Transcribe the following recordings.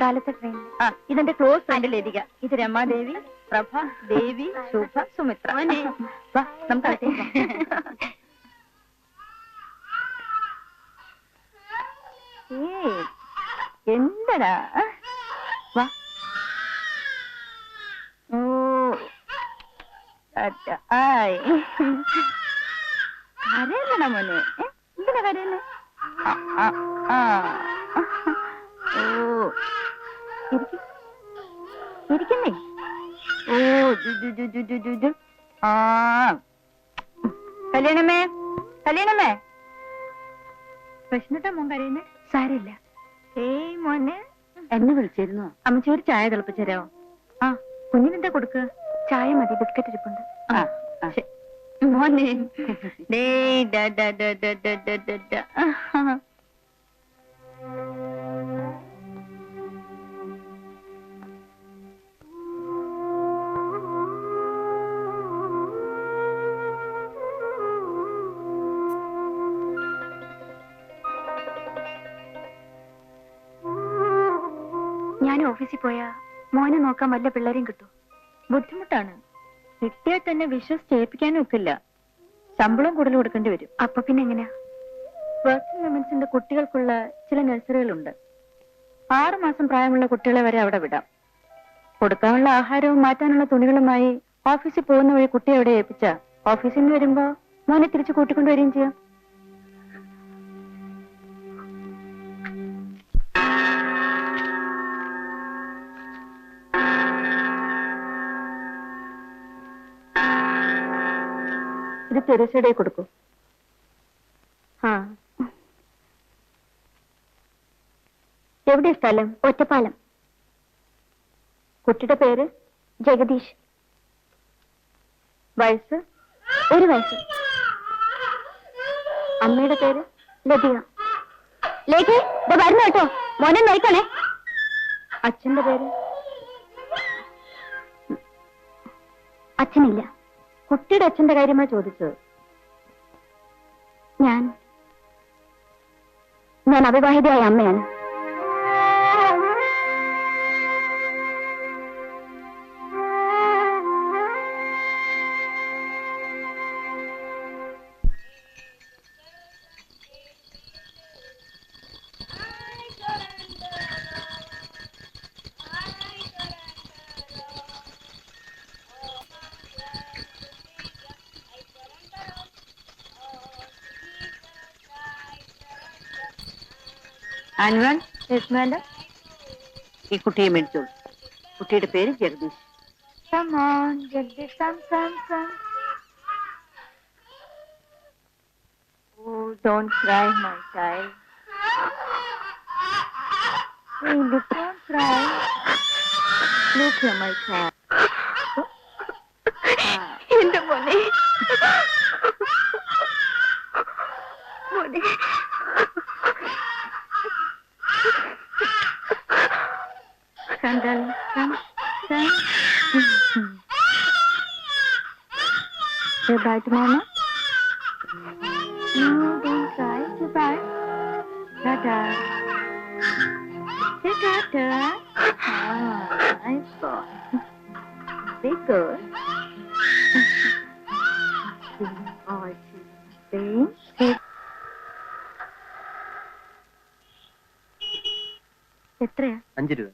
കാലത്തെ ട്രെയിൻ ആ. ഇതെന്റെ ക്ലോസ് ഫ്രണ്ടിൽ ലതിക ഇത് രമാദേവി പ്രഭ ദേവി ശുഭ സുമിത്ര. വാ നമുക്ക് അകത്തേക്ക് പോകാം. ഏയ് എന്തടാ? വാ. ഓ അറ്റ, ആയ്. കരയല്ലടാ മോനെ. ഏ? എന്തിനാ കരയുന്നേ? ആ, ആ, ആ. ഓ. ഇരിക്കുന്നേ? ഓ ആ. കല്യാണമേ കല്യാണമേ പ്രശ്നത്തെ മോൻ കരയുന്നേ സാരമില്ല. ഏയ് മോനെ. എന്നെ വിളിച്ചിരുന്നു. അമ്മച്ചി ഒരു ചായ തിളപ്പിച്ചരോ? ആ കുഞ്ഞിനെന്താ കൊടുക്കുക? ചായ മതി ബിസ്ക്കറ്റ് ഇരിപ്പുണ്ട്. മോനെ. ഡേ ഡ ഡ ഡ ഡ ഡ ഡ. ഡ ഓഫീസിൽ പോയാ മോനെ നോക്കാൻ വല്ല പിള്ളേരെയും കിട്ടും. ബുദ്ധിമുട്ടാണ്. കിട്ടിയാൽ തന്നെ വിശ്വസ് ഏൽപ്പിക്കാനും ഒക്കില്ല. ശമ്പളം കൂടുതൽ കൊടുക്കേണ്ടി വരും. അപ്പൊ പിന്നെ എങ്ങനെയാ വർക്കിംഗ് വിമൻസിന്റെ കുട്ടികൾക്കുള്ള ചില നഴ്സറികളുണ്ട്. ആറുമാസം പ്രായമുള്ള കുട്ടികളെ വരെ അവിടെ വിടാം. കൊടുക്കാനുള്ള ആഹാരവും മാറ്റാനുള്ള തുണികളുമായി ഓഫീസിൽ പോകുന്ന വഴി കുട്ടിയെ അവിടെ ഏൽപ്പിച്ച. ഓഫീസിൽ നിന്ന് വരുമ്പോ മോനെ തിരിച്ചു കൂട്ടിക്കൊണ്ടുവരികയും ചെയ്യാം. ഇത് തെരേസയുടെ കൊടുക്കൂ. ആ. എവിടെ സ്ഥലം? ഒറ്റപ്പാലം. കുട്ടിയുടെ പേര്? ജഗദീഷ്. വയസ്സ്? ഒരു വയസ്സ്. അമ്മയുടെ പേര്? ലതിക. ലേഖ വരുന്നു കേട്ടോ. മോനെ നോക്കണേ അച്ഛന്റെ പേര്? അച്ഛനില്ല. കുട്ടിയുടെ അച്ഛന്റെ കാര്യമാ ചോദിച്ചത്. ഞാൻ ഞാൻ അവിവാഹിതയായ അമ്മയാണ്. ആനുവൻ യെസ് മാഡം ഈ കുട്ടിയെ മേടിച്ചോളൂ. കുട്ടിയുടെ പേര് Jagadish. Come on Jagadish come come come oh don't cry my child Hey, look, don't cry. Look here, my child. എന്റെ മോനെ. Say bye to mama. No, don't cry. Say bye. Ta-ta. Say ta-ta. Ah, nice boy. Be good. Oh, see. See? എത്രയാ അഞ്ച് രൂപ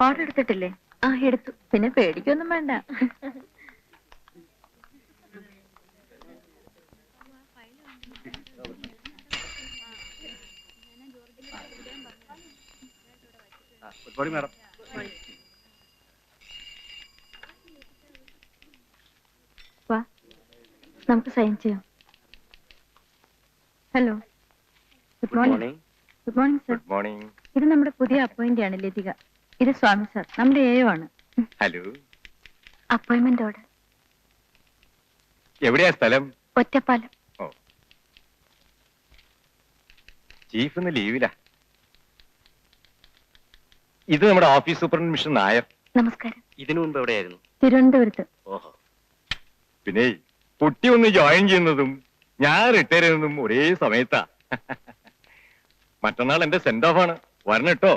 order എടുത്തിട്ടില്ലേ ആ എടുത്തു. പിന്നെ പേടിക്കൊന്നും വേണ്ട. ഗുഡ് മോർണിംഗ് മാഡം വാ നമുക്ക് സൈൻ ചെയ്യാം. Hello good morning good morning sir good morning ഇത് നമ്മുടെ പുതിയ അപ്പോയിന്റ് ആണ് ലതിക. ഇത് സ്വാമി സാർ നമ്മുടെ എയോ ആണ്. ഹലോ അപ്പോയിന്റ്മെന്റോട് എവിടെയാ സ്ഥലം? ഒറ്റപ്പാലം. ഓ. ചീഫ് ഇന്ന് ലീവിലാ ഇത് നമ്മുടെ ഓഫീസ് സൂപ്രണ്ട് മിഷൻ നായർ. നമസ്കാരം. ഇതിനു മുമ്പ് എവിടെയായിരുന്നു? തിരുവനന്തപുരത്ത്. ഓഹോ. പിന്നെ കുട്ടി ഒന്ന് ജോയിൻ ചെയ്യുന്നതും ഞാൻ റിട്ടയർ ചെയ്യുന്നതും ഒരേ സമയത്താ. മറ്റന്നാൾ എന്റെ സെന്റ് ഓഫ് ആണ്. വരണം കേട്ടോ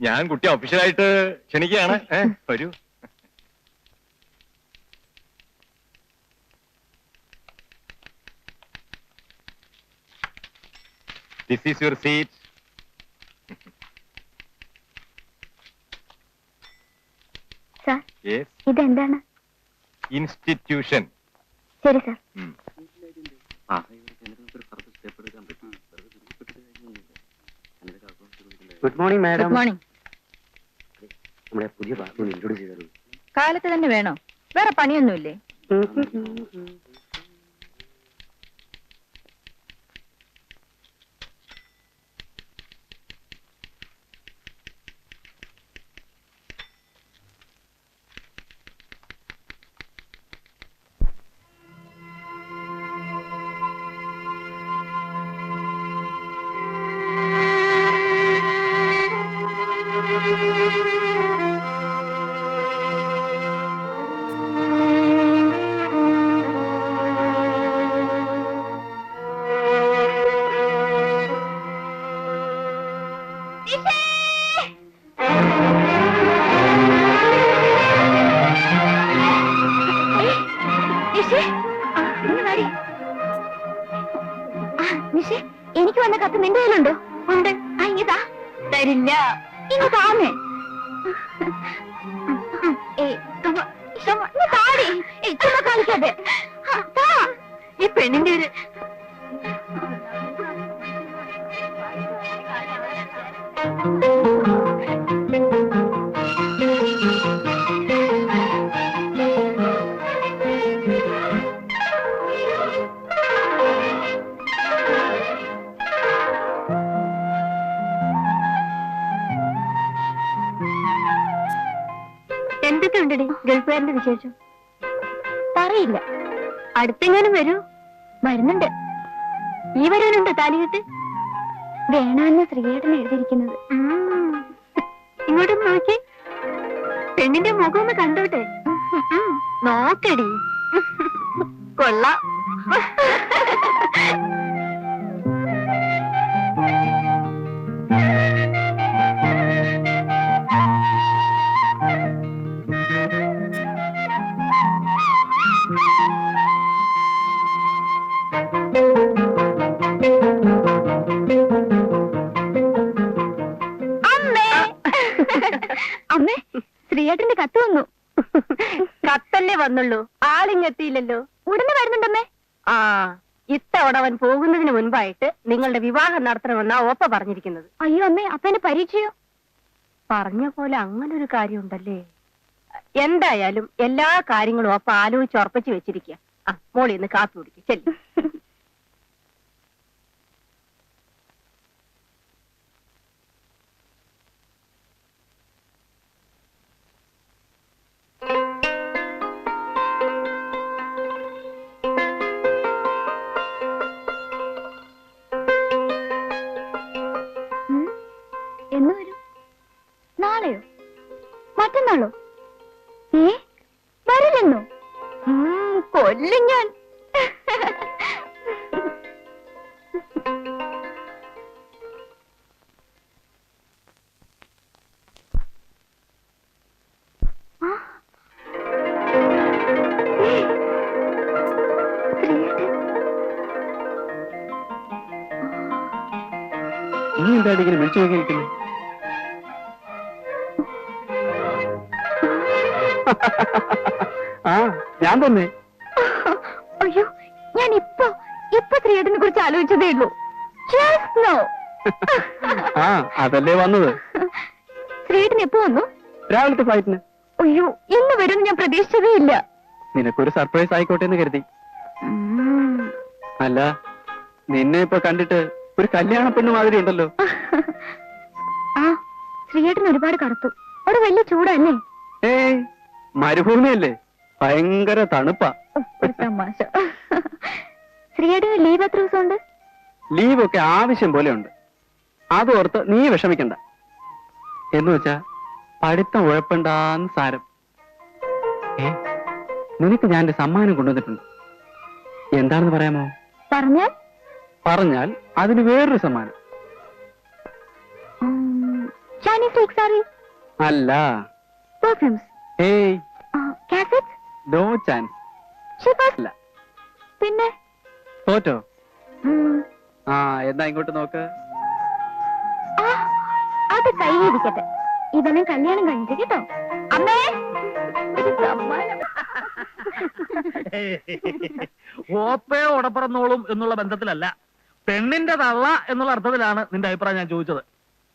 ഞാൻ കുട്ടി ഒഫീഷ്യലായിട്ട് ക്ഷണിക്കുകയാണ്. ഏ വരൂ. ദിസ് ഈസ് യുവർ സീറ്റ് ഇതെന്താണ്? ഇൻസ്റ്റിറ്റ്യൂഷൻ ശരി sir good morning madam good morning നമ്മുടെ പുതിയ ഇൻട്രോഡ്യൂസ് ചെയ്തു? കാലത്ത് തന്നെ വേണോ? വേറെ പണിയൊന്നുമില്ലേ? നിന്റെ കയ്യിലുണ്ടോ? ഉണ്ടടി ഗൾഫുകാരന്റെ വിശേഷം? പറയില്ല. അടുത്തെങ്ങാനും വരൂ. വരുന്നുണ്ട്. ഈ വരാനുണ്ടോ താലികെട്ട്? വേണമെന്ന് ശ്രീയേട്ടൻ എഴുതിയിരിക്കുന്നത്. ഇങ്ങോട്ടൊന്ന് നോക്കി. പെണ്ണിന്റെ മുഖം ഒന്ന് കണ്ടോട്ടെ. നോക്കടി. കൊള്ളാം. ഓപ്പ പറഞ്ഞിരിക്കുന്നത്. അയ്യോ അമ്മേ അപ്പന്റെ പരീക്ഷയോ? പറഞ്ഞ പോലെ അങ്ങനെ ഒരു കാര്യം ഉണ്ടല്ലേ എന്തായാലും എല്ലാ കാര്യങ്ങളും ഓപ്പ ആലോചിച്ച് ഉറപ്പിച്ച് വെച്ചിരിക്കുക ആ മോളി ഇന്ന് കാപ്പി കുടിക്കും. ചെല്ലു. ഉം? മറ്റന്നാളോ ഏ? വരില്ലെന്നോ? കൊല്ലും ഞാൻ. ആ. ഏ, ശ്രീയേട്ടൻ. നീ എന്താണ് ഇങ്ങനെ വിളിച്ചു തന്നെ അയ്യോ ഞാൻ ഇപ്പൊ ഇപ്പൊ ശ്രീയേട്ടനെ കുറിച്ച് ആലോചിച്ചതേ ഉള്ളൂ. ആ അതല്ലേ വന്നത്? ശ്രീയേട്ടൻ എപ്പോ വന്നു? രാവിലത്തെ ഫ്ലൈറ്റിന് അയ്യോ ഇന്ന് വരും ഞാൻ പ്രതീക്ഷിച്ചതേ ഇല്ല. നിനക്കൊരു സർപ്രൈസ് ആയിക്കോട്ടെ എന്ന് കരുതി. അല്ല നിന്നെ ഇപ്പൊ കണ്ടിട്ട് ഒരു കല്യാണ പെണ്ണ് മാതിരി ഉണ്ടല്ലോ. ആ ശ്രീയേട്ടൻ ഒരുപാട് കറുത്തു. അവിടെ വലിയ ചൂടല്ലേ? ഏയ് മരുഭൂമിയല്ലേ? ഭയങ്കര തണുപ്പാ. ഒരു തമാശ. ശ്രീയേട്ടന് ലീവ് എത്ര ദിവസമുണ്ട്? ലീവ് ഒക്കെ ആവശ്യം പോലെ ഉണ്ട്. അതോർത്ത് നീ വിഷമിക്കണ്ട. എന്ന് വെച്ചാ പഠിത്തം ഉഴപ്പണ്ടാന്ന് സാരം. ഏ നിനക്ക് ഞാൻ ഒരു സമ്മാനം കൊണ്ടുവന്നിട്ടുണ്ട്. എന്താണെന്ന് പറയാമോ? പറഞ്ഞാൽ? പറഞ്ഞാൽ അതിന് വേറൊരു സമ്മാനം. ചൈനീസ് അല്ല. പെർഫ്യൂംസ് ഏയ്. കാസറ്റ് നോ ചാൻസ് പിന്നെ? തോറ്റോ ആ എന്നാ ഇങ്ങോട്ട് നോക്ക്. ആ, അത് കൈയിരിക്കട്ടെ ഇവനെ കല്യാണം കഴിഞ്ഞിട്ട് കേട്ടോ. അമ്മേ! ഓപ്പയോ ഉടപ്പറന്നോളും എന്നുള്ള ബന്ധത്തിലല്ല. പെണ്ണിന്റെ തള്ള എന്നുള്ള അർത്ഥത്തിലാണ് നിന്റെ അഭിപ്രായം ഞാൻ ചോദിച്ചത്.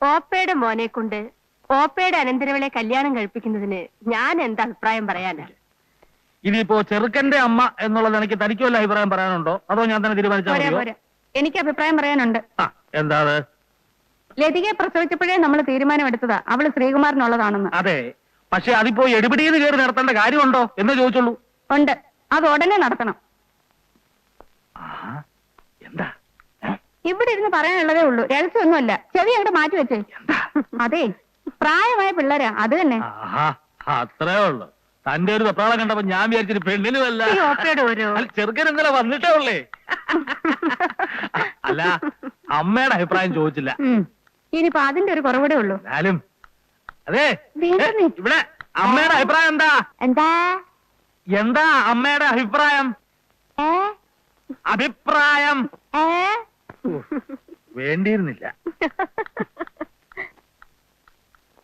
ഓപ്പയുടെ മോനെ കൊണ്ട് ഓപ്പയുടെ അനന്തരവളെ കല്യാണം കഴിപ്പിക്കുന്നതിന് ഞാൻ എന്താ അഭിപ്രായം പറയാനാ? ഇനിയിപ്പോ ചെറുക്കന്റെ അമ്മ എന്നുള്ളത് എനിക്ക് തനിക്ക് വല്ല അഭിപ്രായം പറയാനുണ്ടോ? അതോ ഞാൻ തന്നെ തീരുമാനിച്ചു പോരാ മതിയോ? പോരാ. എനിക്ക് അഭിപ്രായം പറയാനുണ്ട്. എന്താ അത് ലതികയെ പ്രസവിച്ചപ്പോഴേ നമ്മൾ തീരുമാനമെടുത്തതാ. അവൾ ശ്രീകുമാറിനുള്ളതാണെന്ന്. അതെ. പക്ഷെ അതിപ്പോ എടുപിടിയിൽ കയറി നടത്തേണ്ട കാര്യമുണ്ടോ എന്ന് ചോദിച്ചുള്ളൂ ഉണ്ട്. അത് ഉടനെ നടത്തണം. എന്താ? ഇവിടെ ഇരുന്ന് പറയാനുള്ളതേ ഉള്ളൂ. രഹസ്യമൊന്നുമല്ല. ചെവി അങ്ങോട്ട് മാറ്റി വെച്ചേ. അതെ. പ്രായമായ പിള്ളേരാ. അത് തന്നെ. ആഹാ അത്രേ ഉള്ളു. തന്റെ ഒരു വെപ്രാളം കണ്ടപ്പോ ഞാൻ വിചാരിച്ചൊരു പെണ്ണിനുമല്ല. ഈ ഓപ്പയുടെ ഓരോ അല്ല, ചെറുക്കൻ ഇന്നലെ വന്നിട്ടേ ഉള്ളേ. അല്ല അമ്മയുടെ അഭിപ്രായം ചോദിച്ചില്ല. ഉം. ഇനിയിപ്പോ അതിന്റെ ഒരു കുറവൂടെ ഉള്ളൂ. എന്നാലും അതെ. ഏ, ഇവിടെ അമ്മയുടെ അഭിപ്രായം എന്താ? എന്താ? എന്താ അമ്മയുടെ അഭിപ്രായം? ഏ? അഭിപ്രായം. ഏ? വേണ്ടിയിരുന്നില്ല.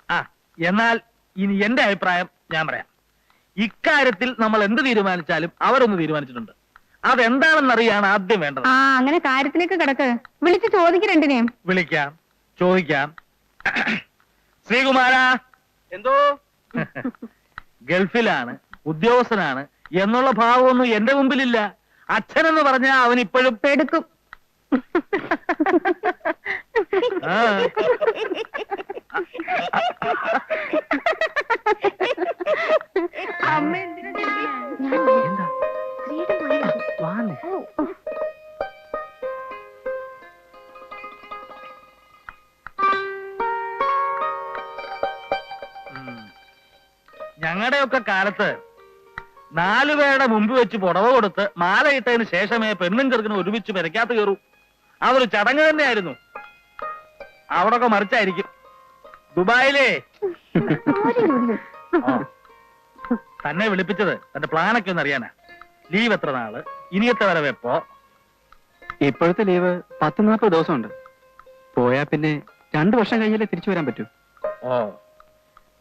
ആ എന്നാൽ ഇനി എന്റെ അഭിപ്രായം ഞാൻ പറയാം. ഇക്കാര്യത്തിൽ നമ്മൾ എന്ത് തീരുമാനിച്ചാലും അവരൊന്ന് തീരുമാനിച്ചിട്ടുണ്ട്. അതെന്താണെന്നറിയാണ് ആദ്യം വേണ്ടത്. ആ അങ്ങനെ കാര്യത്തിലേക്ക് കിടക്ക്. വിളിച്ച് ചോദിക്ക് രണ്ടിനെയും വിളിക്കാം. ചോദിക്കാം. ശ്രീകുമാര. എന്തോ? ഗൾഫിലാണ് ഉദ്യോഗസ്ഥനാണ്. എന്നുള്ള ഭാവമൊന്നും എന്റെ മുമ്പിലില്ല. അച്ഛനെന്ന് പറഞ്ഞാൽ അവൻ ഇപ്പോഴും പെടുക്കും. ആ. അമ്മ? എന്താ? വാന്നേ. ഞങ്ങളുടെയൊക്കെ കാലത്ത് നാലുപേരുടെ മുമ്പ് വെച്ച് പുടവ കൊടുത്ത് മാല ഇട്ടതിന് ശേഷമേ പെണ്ണും ചെറുക്കനും ഒരുമിച്ച് പെരക്കാത്ത കയറൂ. അതൊരു ചടങ്ങ് തന്നെയായിരുന്നു. അവിടൊക്കെ മറിച്ചായിരിക്കും. ദുബായിലേ. തന്നെ വിളിപ്പിച്ചത് തന്റെ പ്ലാനൊക്കെ ഒന്ന് അറിയാനാ. ലീവ് എത്ര നാൾ? ഇനിയത്തെ വരവ് എപ്പോ ഇപ്പോഴത്തെ ലീവ് പത്ത് നാൽപ്പത് ദിവസമുണ്ട്. പോയാ പിന്നെ രണ്ടു വർഷം കഴിഞ്ഞാലേ തിരിച്ചു വരാൻ പറ്റൂ. ഓ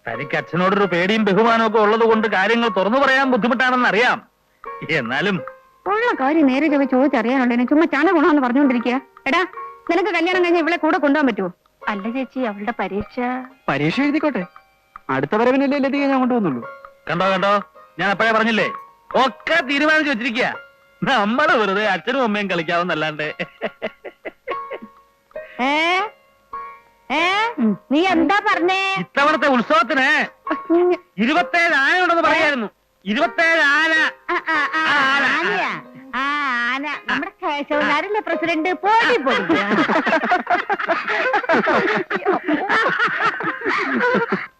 തനിക്ക് അച്ഛനോടൊരു പേടിയും ബഹുമാനവും ഒക്കെ ഉള്ളത് കൊണ്ട് കാര്യങ്ങൾ തുറന്നു പറയാൻ ബുദ്ധിമുട്ടാണെന്ന് അറിയാം. എന്നാലും ഉള്ള കാര്യം നേരെ ചൊവ്വ ചോദിച്ചറിയാനുള്ളതിനെ ചുമ്മാ ചാണ ഗുണമെന്ന് പറഞ്ഞുകൊണ്ടിരിക്കുക. എടാ നിനക്ക് കല്യാണം കഴിഞ്ഞ ഇവളെ കൂടെ കൊണ്ടുപോകാൻ പറ്റുമോ അല്ല ചേച്ചി അവളുടെ പരീക്ഷ. പരീക്ഷ എഴുതിക്കോട്ടെ. അടുത്ത വരവിനല്ലേ ലതിക ഞാൻ കൊണ്ടുവന്നുള്ളൂ കണ്ടോ കണ്ടോ? ഞാൻ അപ്പോഴേ പറഞ്ഞില്ലേ? ഒക്കെ തീരുമാനിച്ചു വെച്ചിരിക്കുക നമ്മൾ വെറുതെ അച്ഛനും അമ്മയും കളിക്കാവുന്നല്ലാണ്ട്. ഏ? ഏ? നീ എന്താ പറഞ്ഞേ? ഇത്തവണത്തെ ഉത്സവത്തിന് ഇരുപത്തേഴ് ആന ഉണ്ടെന്ന് പറയായിരുന്നു. ഇരുപത്തേഴ് ആന. ആ, ആ, ആ, ആനയാ? ആ, ആന. നമ്മുടെ കേശവനാരല്ലേ പ്രസിഡന്റ്? പോടി പോടി.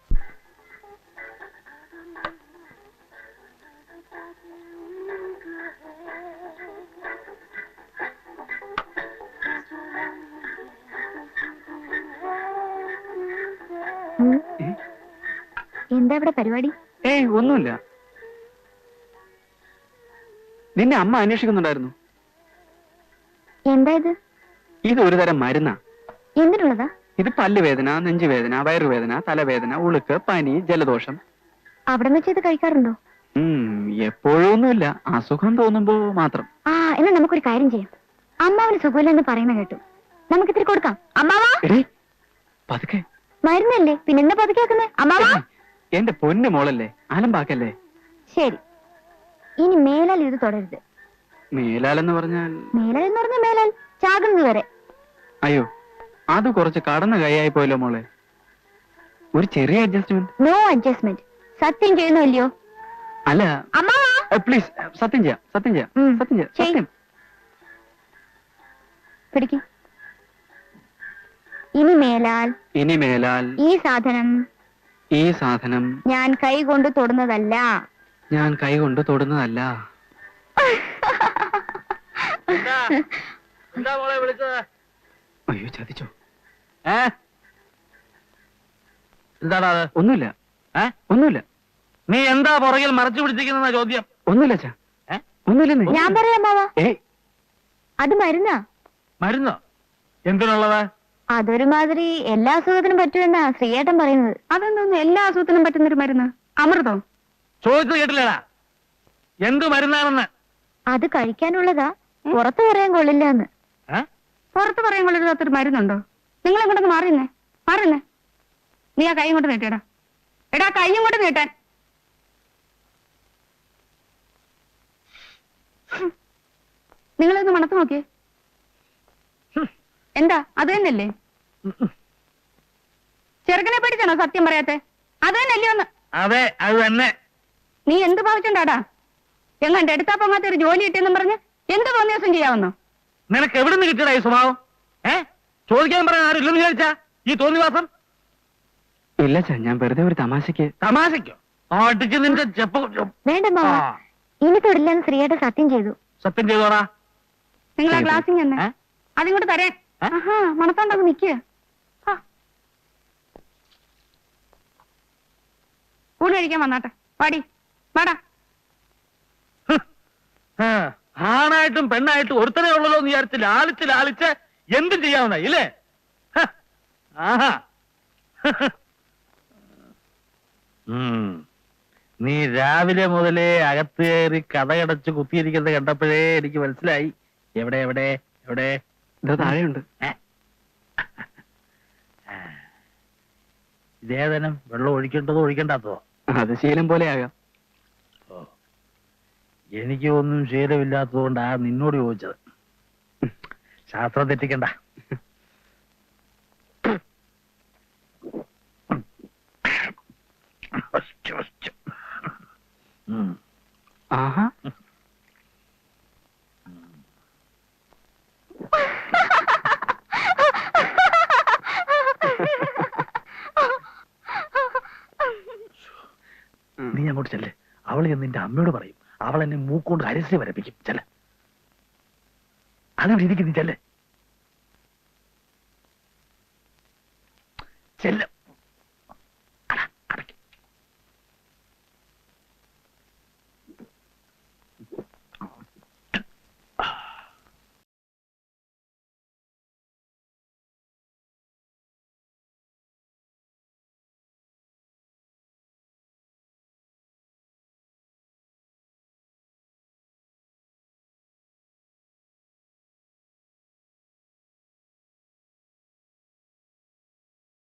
എന്താ ഇവിടെ പരിപാടി? ഏയ് ഒന്നുമില്ല. നിന്നെ അമ്മ അന്വേഷിക്കുന്നുണ്ടായിരുന്നു. എന്താ ഇത്? ഇത് ഒരു തരം മരുന്നാ. എന്തിനുള്ളതാ? ഇത് പല്ലുവേദന നെഞ്ചുവേദന വയറുവേദന തലവേദന ഉളുക്ക് പനി ജലദോഷം. അവിടെ വെച്ച് ഇത് കഴിക്കാറുണ്ടോ? എപ്പോഴൊന്നുമില്ല. അസുഖം തോന്നുമ്പോ മാത്രം. ആ എന്നാ നമുക്കൊരു കാര്യം ചെയ്യാം. അമ്മാവിന് സുഖമില്ലെന്ന് പറയുന്ന കേട്ടു. നമുക്ക് ഇത്തിരി കൊടുക്കാം. അമ്മാവാ! പതുക്കെ. മരുന്നല്ലേ? പിന്നെ എന്താ പതുക്കാക്കുന്നത് അമ്മാവാ! എന്റെ പൊന്നു മോളല്ലേ? അലമ്പാക്കല്ലേ ശരി. ഇനി മേലാൽ ഇത് തുടരുത്. മേലാൽ എന്ന് പറഞ്ഞാൽ? മേലാൽ എന്ന് പറഞ്ഞ മേലാൽ. ചാകുന്നത് വരെ. അയ്യോ അത് കുറച്ച് കടന്നു കൈയായി പോയല്ലോ മോളെ. ഒരു ചെറിയ അഡ്ജസ്റ്റ്മെന്റ് നോ അഡ്ജസ്റ്റ്മെന്റ് സത്യം ചെയ്യുന്നില്ലയോ അല്ല അമ്മാ! പ്ലീസ് സത്യം ചെയ്യാം സത്യം ചെയ്യാം സത്യം ചെയ്യാം ചെയ്. സത്യം. പിടിക്ക്. ഇനി മേലാൽ. ഇനി മേലാൽ. ഈ സാധനം ഈ സാധനം ഞാൻ കൈ കൊണ്ട് തൊടുന്നതല്ല. ഞാൻ കൈ കൊണ്ട് തൊടുന്നതല്ല. അയ്യോ ചതിച്ചോ. എന്താടാ അത്? ഒന്നുമില്ല. ഏ? ഒന്നുമില്ല. നീ എന്താ പുറകിൽ മറച്ചു പിടിച്ചിരിക്കുന്ന ചോദ്യം? ഒന്നുമില്ല ചാ. ഏ? ഒന്നുമില്ലെന്നേ ഞാൻ പറയാം ഏയ്. അത് മരുന്നാ. മരുന്നോ? എന്തിനുള്ളത്? അതൊരുമാതിരി എല്ലാ അസുഖത്തിനും പറ്റുമെന്നാ ശ്രീയേട്ടൻ പറയുന്നത്. അതെന്തോന്നു? എല്ലാ അസുഖത്തിനും പറ്റുന്ന ഒരു മരുന്ന്? അമൃതം? ചോദിച്ചു കേട്ടില്ലടാ. എന്ത് മരുന്നാണെന്ന്? അത് കഴിക്കാനുള്ളതാ. പുറത്തു പറയാൻ കൊള്ളില്ല എന്ന് ഏ? പുറത്ത് പറയാൻ കൊള്ളരുതാത്തൊരു മരുന്നുണ്ടോ? നിങ്ങൾ എങ്ങോട്ടൊന്ന് മാറിയില്ലേ മാറില്ലേ നീ ആ കൈ കൊണ്ട് നീട്ടിയടാ. എടാ കൈ കൊണ്ട് നീട്ടാൻ. നിങ്ങളൊന്ന് മണത്ത് നോക്കിയേ. എന്താ? അത് തന്നെയല്ലേ? ചെറുക്കനെ പേടിച്ചാണോ സത്യം പറയാത്തെ? അത് തന്നെയല്ലേ ഒന്ന്? അതെ അത് തന്നെ. നീ എന്ത് ഭാവിച്ചുണ്ടാടാ? എങ്ങാണ്ട് എടുത്താ പൊങ്ങാത്ത ഒരു ജോലി കിട്ടിയെന്നും പറഞ്ഞ് എന്ത് തോന്നിയ ദിവസം ചെയ്യാവുന്നോ? നിനക്ക് എവിടെ നിന്ന് കിട്ടിയടാ ഈ സ്വഭാവം? ഏ? ചോദിക്കാൻ പറയാൻ ആരും ഇല്ലെന്ന് വിചാരിച്ചാ ഈ തോന്നിവാസം? ഇല്ല സാർ ഞാൻ വെറുതെ ഒരു തമാശക്ക് തമാശയ്ക്കോ? നിന്റെ ചെപ്പ വേണ്ട ആ, ഇനി തൊടില്ലെന്ന് സത്യം ചെയ്തു. സത്യം ചെയ്തോടാ. നിങ്ങൾ ആ അതിങ്ങോട്ട് തരാൻ? ആഹാ മണത്തോണ്ടങ്ങ് നിക്കുക ഊണ് കഴിക്കാൻ വന്നാട്ടെ. പാടി ആ, ആണായിട്ടും പെണ്ണായിട്ടും ഒരുത്തനെ ഉള്ളതോ എന്ന് വിചാരിച്ച് ലാളിച്ച് ലാളിച്ച് എന്തും ചെയ്യാവുന്ന ഇല്ലേ? ആഹാ. നീ രാവിലെ മുതലേ അകത്ത് കയറി കഥകടച്ച് കുത്തിയിരിക്കുന്നത് കണ്ടപ്പോഴേ എനിക്ക് മനസ്സിലായി. എവിടെ എവിടെ എവിടെ? ഇത് താഴെയുണ്ട്. ഏ? ഇതേതനം വെള്ളം ഒഴിക്കേണ്ടതോ ഒഴിക്കേണ്ടാത്തതോ? അത് ശീലം പോലെ ആകാം. എനിക്ക് ഒന്നും ശീലമില്ലാത്തതുകൊണ്ടാ നിന്നോട് ചോദിച്ചത്. ശാസ്ത്രം തെറ്റിക്കണ്ട. ആഹാ. നീ അങ്ങോട്ട് ചെല്ലേ. അവൾ എന്ന് നിന്റെ അമ്മയോട് പറയും. അവൾ എന്നെ മൂക്കൊണ്ട് അരസ്യ വരപ്പിക്കും ചെല്ല. അങ്ങനെ ഇരിക്കുന്നു ചെല്ലേ. ചെല്ല.